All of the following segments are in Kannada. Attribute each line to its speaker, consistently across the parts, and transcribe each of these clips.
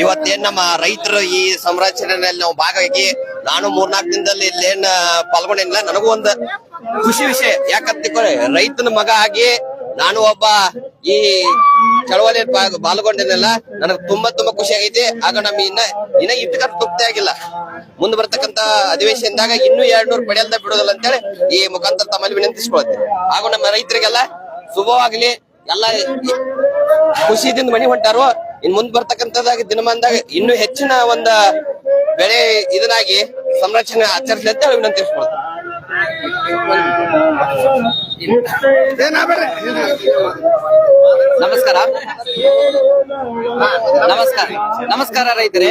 Speaker 1: ಇವತ್ತೇನ್ ನಮ್ಮ ರೈತರು ಈ ಸಂರಚನೆಯಲ್ಲಿ ನಾವು ಭಾಗವಾಗಿ ನಾನು ಮೂರ್ನಾಲ್ಕು ದಿನದಲ್ಲಿ ಇಲ್ಲೇನ್ ಪಾಲ್ಗೊಂಡಿಲ್ಲ ನನಗೂ ಒಂದು ಖುಷಿ ವಿಷಯ. ಯಾಕಂತ ರೈತನ ಮಗ ಆಗಿ ನಾನು ಒಬ್ಬ ಈ ಚಳವಳಿ ಪಾಲ್ಗೊಂಡಿದ್ದೆಲ್ಲ ನನಗೆ ತುಂಬಾ ತುಂಬಾ ಖುಷಿ ಆಗೈತಿ. ಆಗ ನಮ್ ಇನ್ನ ಇನ್ನ ಇಟ್ಟಕ ತೃಪ್ತಿ ಆಗಿಲ್ಲ. ಮುಂದೆ ಬರ್ತಕ್ಕಂತ ಅಧಿವೇಶನದಾಗ ಇನ್ನೂ ಎರಡ್ ನೂರು ಪಡೆಯಲ್ದ ಬಿಡೋದಿಲ್ಲ ಅಂತೇಳಿ ಈ ಮುಖಾಂತರ ತಮ್ಮಲ್ಲಿ ವಿನಂತಿಸ್ಕೊಳ್ತೀನಿ. ಹಾಗೂ ನಮ್ಮ ರೈತರಿಗೆಲ್ಲ ಶುಭವಾಗ್ಲಿ. ಎಲ್ಲ ಖುಷಿದಿಂದ ಮನಿ ಹೊಂಟಾರು. ಇನ್ ಮುಂದ್ ಬರ್ತಕ್ಕಂಥದಾಗ ದಿನಮಾನದಾಗ ಇನ್ನು ಹೆಚ್ಚಿನ ಒಂದ ಬೆಳೆ ಇದನ್ನಾಗಿ ಸಂರಕ್ಷಣೆ ಆಚರಿಸಲಿ ಅಂತ ಹೇಳಿ ವಿನಂತಿಸ್ಕೊಳ್ತೀನಿ
Speaker 2: ನಮಸ್ಕಾರ. ನಮಸ್ಕಾರ. ನಮಸ್ಕಾರ ರೈತರೇ.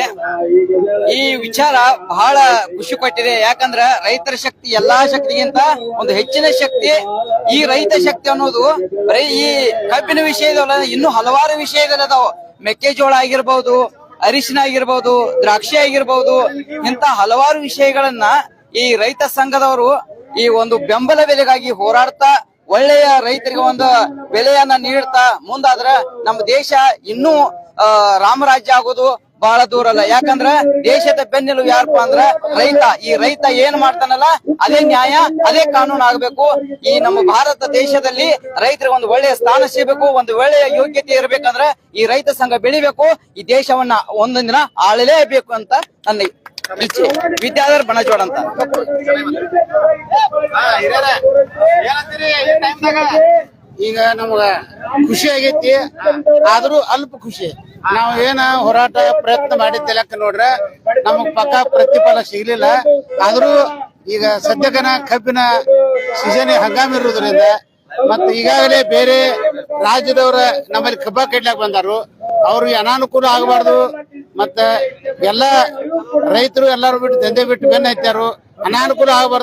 Speaker 2: ಈ ವಿಚಾರ ಬಹಳ ಖುಷಿ ಕೊಟ್ಟಿದೆ. ಯಾಕಂದ್ರ ರೈತರ ಶಕ್ತಿ ಎಲ್ಲಾ ಶಕ್ತಿಗಿಂತ ಒಂದು ಹೆಚ್ಚಿನ ಶಕ್ತಿ ಈ ರೈತ ಶಕ್ತಿ ಅನ್ನೋದು ಬರೀ ಈ ಕಬ್ಬಿನ ವಿಷಯದಲ್ಲ ಇನ್ನು ಹಲವಾರು ವಿಷಯಗಳದಾವ ಮೆಕ್ಕೆಜೋಳ ಆಗಿರ್ಬಹುದು ಅರಿಶಿನ ಆಗಿರ್ಬಹುದು ದ್ರಾಕ್ಷಿ ಆಗಿರ್ಬಹುದು ಇಂತ ಹಲವಾರು ವಿಷಯಗಳನ್ನ ಈ ರೈತ ಸಂಘದವರು ಈ ಒಂದು ಬೆಂಬಲ ಬೆಲೆಗಾಗಿ ಹೋರಾಡ್ತಾ ಒಳ್ಳೆಯ ರೈತರಿಗೆ ಒಂದು ಬೆಲೆಯನ್ನ ನೀಡ್ತಾ ಮುಂದಾದ್ರ ನಮ್ಮ ದೇಶ ಇನ್ನೂ ರಾಮರಾಜ್ಯ ಆಗೋದು ಬಹಳ ದೂರ ಅಲ್ಲ. ಯಾಕಂದ್ರ ದೇಶದ ಬೆನ್ನೆಲು ಯಾರಪ್ಪ ಅಂದ್ರ ರೈತ. ಈ ರೈತ ಏನ್ ಮಾಡ್ತಾನಲ್ಲ, ಅದೇ ನ್ಯಾಯ, ಅದೇ ಕಾನೂನು ಆಗ್ಬೇಕು. ಈ ನಮ್ಮ ಭಾರತ ದೇಶದಲ್ಲಿ ರೈತರಿಗೆ ಒಂದು ಒಳ್ಳೆಯ ಸ್ಥಾನ ಸಿಗಬೇಕು, ಒಂದು ಒಳ್ಳೆಯ ಯೋಗ್ಯತೆ ಇರ್ಬೇಕಂದ್ರ ಈ ರೈತ ಸಂಘ ಬೆಳಿಬೇಕು. ಈ ದೇಶವನ್ನ ಒಂದೊಂದಿನ ಆಳಲೇಬೇಕು ಅಂತ ನನ್ನ ವಿದ್ಯಾಧರ್ ಬಣಜೋಡ್ ಅಂತ.
Speaker 3: ಈಗ ನಮಗ ಖುಷಿ ಆಗೈತಿ. ಆದ್ರೂ ಅಲ್ಪ ಖುಷಿ. ನಾವ್ ಏನ ಹೋರಾಟ ಪ್ರಯತ್ನ ಮಾಡಿದ್ದೆ ಲೆಕ್ಕ ನೋಡ್ರೆ ನಮಗ್ ಪಕ್ಕ ಪ್ರತಿಫಲ ಸಿಗ್ಲಿಲ್ಲ. ಆದ್ರೂ ಈಗ ಸದ್ಯಕನ ಕಬ್ಬಿನ ಸೀಸನ್ ಹಂಗಾಮಿ ಇರುವುದರಿಂದ ಮತ್ತೆ ಈಗಾಗಲೇ ಬೇರೆ ರಾಜ್ಯದವರ ನಮ್ಮಲ್ಲಿ ಕಬ್ಬ ಕಡ್ಲಾಕ್ ಬಂದಾರು. ಅವ್ರಿಗೆ ಅನಾನುಕೂಲ ಆಗಬಾರ್ದು. ಮತ್ತೆ ಎಲ್ಲ ರೈತರು ಎಲ್ಲರೂ ಬಿಟ್ಟು ದಂಧೆ ಬಿಟ್ಟು ಬೆನ್ನ ಹತ್ತಾರು ಅನಾನುಕೂಲ ಆಗಬಾರ್ದು.